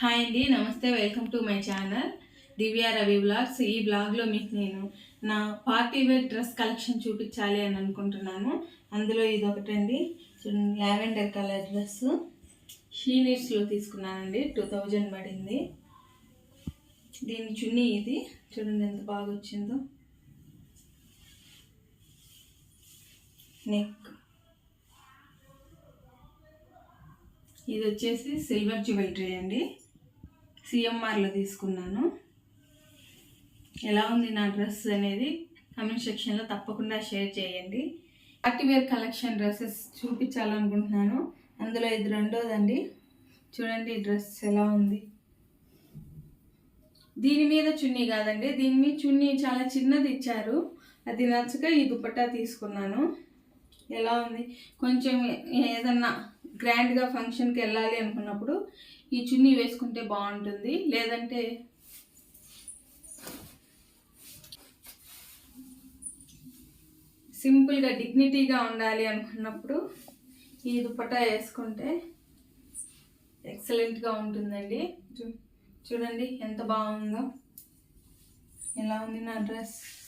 Hi అండి నమస్తే welcome to my channel Divya Ravi blogs. ఈ బ్లాగ్లో మీకు నేను నా పార్టీ వేర్ డ్రెస్ కలెక్షన్ చూపించాలి అని అనుకుంటున్నాను. అందులో ఇది ఒకటండి. చూడండి లావెండర్ కలర్ డ్రెస్. షీనిట్స్లో తీసుకున్నానండి టూ థౌజండ్ పడింది. దీని చున్నీ ఇది. చూడండి ఎంత బాగా వచ్చిందో. నెక్ ఇది వచ్చేసి సిల్వర్ జ్యువెలరీ అండి. సిఎంఆర్లో తీసుకున్నాను. ఎలా ఉంది నా డ్రెస్ అనేది కమెంట్ సెక్షన్లో తప్పకుండా షేర్ చేయండి. పార్టీవేర్ కలెక్షన్ డ్రెస్సెస్ చూపించాలనుకుంటున్నాను. అందులో ఇది రెండోదండి. చూడండి డ్రెస్ ఎలా ఉంది. దీని మీద చున్నీ కాదండి. దీని మీద చున్నీ చాలా చిన్నది ఇచ్చారు. అది నచ్చక ఈ దుపట్టా తీసుకున్నాను. ఎలా ఉంది? కొంచెం ఏదన్నా గ్రాండ్గా ఫంక్షన్కి వెళ్ళాలి అనుకున్నప్పుడు ఈ చున్నీ వేసుకుంటే బాగుంటుంది. లేదంటే సింపుల్గా డిగ్నిటీగా ఉండాలి అనుకున్నప్పుడు ఈ దుపట్టా వేసుకుంటే ఎక్సలెంట్గా ఉంటుందండి. చూ- చూడండి ఎంత బాగుందో. ఎలా ఉంది నా డ్రెస్?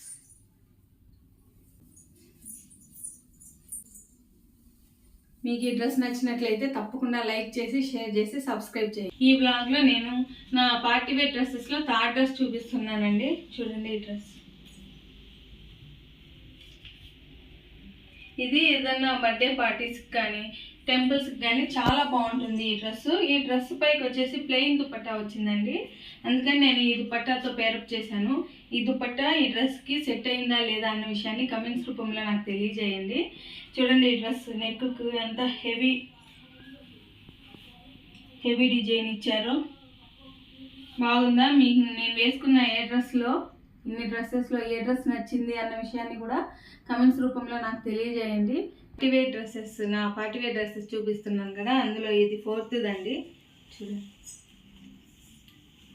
మీకు ఈ డ్రెస్ నచ్చినట్లయితే తప్పకుండా లైక్ చేసి షేర్ చేసి సబ్స్క్రైబ్ చేయండి. ఈ బ్లాగ్లో నేను నా పార్టీ వేర్ డ్రెస్సెస్లో థర్డ్ డ్రెస్ చూపిస్తున్నానండి. చూడండి ఈ డ్రెస్. ఇది ఏదన్నా బర్త్డే పార్టీస్కి కానీ టెంపుల్స్కి కానీ చాలా బాగుంటుంది ఈ డ్రెస్ ఈ డ్రెస్ పైకి వచ్చేసి ప్లెయిన్ దుపట్టా వచ్చిందండి. అందుకని నేను ఈ దుపట్టాతో పేరప్ చేశాను. ఈ దుపట్టా ఈ డ్రెస్కి సెట్ అయిందా లేదా అన్న విషయాన్ని కమెంట్స్ రూపంలో నాకు తెలియజేయండి. చూడండి ఈ డ్రెస్ నెక్కు ఎంత హెవీ హెవీ డిజైన్ ఇచ్చారు. బాగుందా? మీకు నేను వేసుకున్న ఏ డ్రెస్లో ఇన్ని డ్రెస్సెస్లో ఏ డ్రెస్ నచ్చింది అన్న విషయాన్ని కూడా కమెంట్స్ రూపంలో నాకు తెలియజేయండి. పార్టీవేర్ డ్రెస్సెస్ నా పార్టీవేర్ డ్రెస్సెస్ చూపిస్తున్నాను కదా అందులో ఇది ఫోర్త్దండి. చూడండి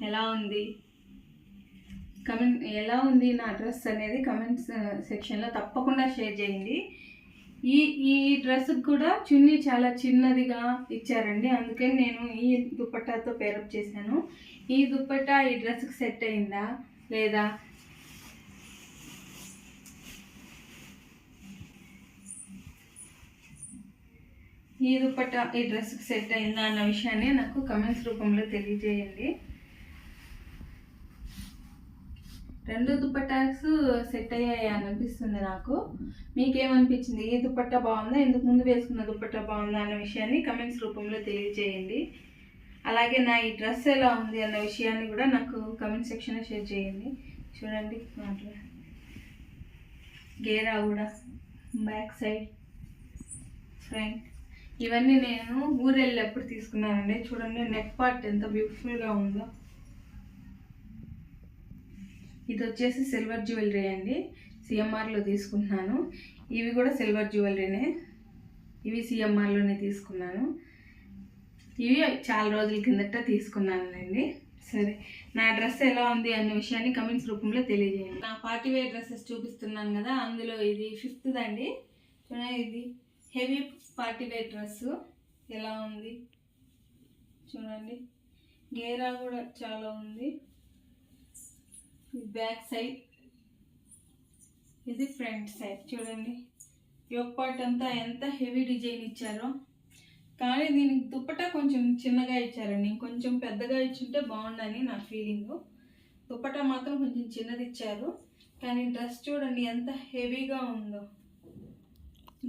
ఎలా ఉంది? కమెంట్ ఎలా ఉంది నా డ్రెస్ అనేది కమెంట్స్ సెక్షన్లో తప్పకుండా షేర్ చేయండి. ఈ ఈ డ్రెస్కి కూడా చున్నీ చాలా చిన్నదిగా ఇచ్చారండి. అందుకని నేను ఈ దుపట్టాతో పేరప్ చేశాను. ఈ దుపట్టా ఈ డ్రెస్కి సెట్ అయిందా లేదా ఈ దుప్పట ఈ డ్రెస్కి సెట్ అయిందా అన్న విషయాన్ని నాకు కమెంట్స్ రూపంలో తెలియజేయండి. రెండు దుపట్టాస్ సెట్ అయ్యాయి అని అనిపిస్తుంది నాకు. మీకేమనిపించింది? ఏ దుప్పట్టా బాగుందా? ఇందుకు ముందు వేసుకున్న దుపట్టా బాగుందా అన్న విషయాన్ని కమెంట్స్ రూపంలో తెలియజేయండి. అలాగే నా ఈ డ్రెస్ ఎలా ఉంది అన్న విషయాన్ని కూడా నాకు కమెంట్ సెక్షన్లో షేర్ చేయండి. చూడండి మాట్లా గేరా కూడా బ్యాక్ సైడ్ ఫ్రంట్. ఇవన్నీ నేను ఊరు వెళ్ళేప్పుడు తీసుకున్నానండి. చూడండి నెక్ పార్ట్ ఎంత బ్యూటిఫుల్గా ఉందో. ఇది వచ్చేసి సిల్వర్ జ్యువెలరీ అండి. సిఎంఆర్లో తీసుకుంటున్నాను. ఇవి కూడా సిల్వర్ జ్యువెలరీనే ఇవి సిఎంఆర్లోనే తీసుకున్నాను. ఇవి చాలా రోజుల కిందట తీసుకున్నానండి. సరే నా డ్రెస్ ఎలా ఉంది అన్న విషయాన్ని కమెంట్స్ రూపంలో తెలియజేయండి. నా పార్టీ వేర్ డ్రెస్సెస్ చూపిస్తున్నాను కదా అందులో ఇది ఫిఫ్త్ది అండి ఇది హెవీ పార్టీ వేర్ డ్రెస్ ఎలా ఉంది? చూడండి. గేరా కూడా చాలా ఉంది. బ్యాక్ సైడ్ ఇది ఫ్రంట్ సైడ్. చూడండి. యోగ్ పార్ట్ అంతా ఎంత హెవీ డిజైన్ ఇచ్చారో. కానీ దీనికి దుప్పటా కొంచెం చిన్నగా ఇచ్చారండి. ఇంకొంచెం పెద్దగా ఇచ్చుంటే బాగుండని నా ఫీలింగ్. దుప్పటా మాత్రం కొంచెం చిన్నది ఇచ్చారు. కానీ డ్రెస్ చూడండి ఎంత హెవీగా ఉందో.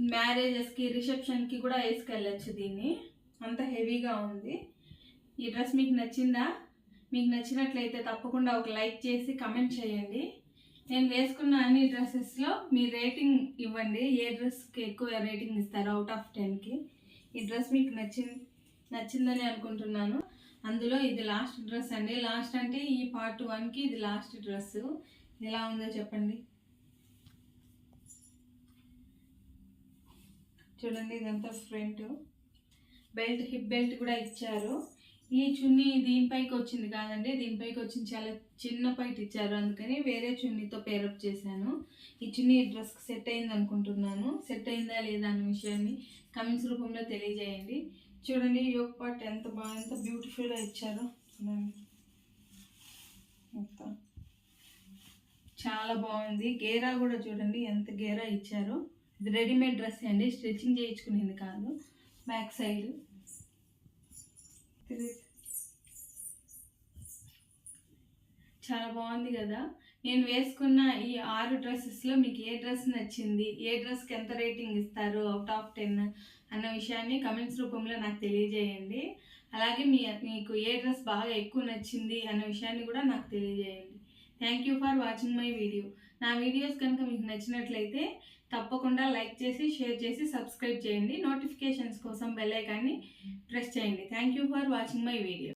మ్యారేజెస్కి రిసెప్షన్కి కూడా వేసుకెళ్ళచ్చు దీన్ని. అంత హెవీగా ఉంది. ఈ డ్రెస్ మీకు నచ్చిందా? మీకు నచ్చినట్లయితే తప్పకుండా ఒక లైక్ చేసి కమెంట్ చేయండి. నేను వేసుకున్న అన్ని డ్రెస్సెస్లో మీ రేటింగ్ ఇవ్వండి. ఏ డ్రెస్కి ఎక్కువ రేటింగ్ ఇస్తారు అవుట్ ఆఫ్ టెన్కి. ఈ డ్రెస్ మీకు నచ్చింది నచ్చిందని అనుకుంటున్నాను. అందులో ఇది లాస్ట్ డ్రెస్ అండి. లాస్ట్ అంటే ఈ పార్ట్ వన్కి ఇది లాస్ట్ డ్రెస్ ఎలా ఉందో చెప్పండి. చూడండి ఇదంతా ఫ్రంట్. బెల్ట్ హిప్ బెల్ట్ కూడా ఇచ్చారు. ఈ చున్నీ దీనిపైకి వచ్చింది కాదండి దీనిపైకి వచ్చింది చాలా చిన్న పైట్ ఇచ్చారు. అందుకని వేరే చున్నీతో పేరప్ చేశాను. ఈ చున్నీ డ్రెస్కి సెట్ అయింది అనుకుంటున్నాను. సెట్ అయిందా లేదా అన్న విషయాన్ని కమెంట్స్ రూపంలో తెలియజేయండి. చూడండి యోగ పార్ట్ ఎంత బాగా ఎంత బ్యూటిఫుల్గా ఇచ్చారో. చాలా బాగుంది. గేరా కూడా చూడండి ఎంత గేరా ఇచ్చారో. ఇది రెడీమేడ్ డ్రెస్ అండి. స్టిచ్చింగ్ చేయించుకునేది కాదు. Back side. చాలా బాగుంది కదా. నేను వేసుకున్న ఈ ఆరు డ్రెస్సెస్లో మీకు ఏ డ్రెస్ నచ్చింది? ఏ డ్రెస్కి ఎంత రేటింగ్ ఇస్తారు? అవుట్ ఆఫ్ టెన్ అన్న విషయాన్ని కమెంట్స్ రూపంలో నాకు తెలియజేయండి. అలాగే మీ మీకు ఏ డ్రెస్ బాగా ఎక్కువ నచ్చింది అన్న విషయాన్ని కూడా నాకు తెలియజేయండి. Thank you for watching my video. నా వీడియోస్ కనుక మీకు నచ్చినట్లయితే తప్పకుండా లైక్ చేసి షేర్ చేసి సబ్స్క్రైబ్ చేయండి. నోటిఫికేషన్స్ కోసం బెల్ ఐకాన్ని ప్రెస్ చేయండి. Thank you for watching my video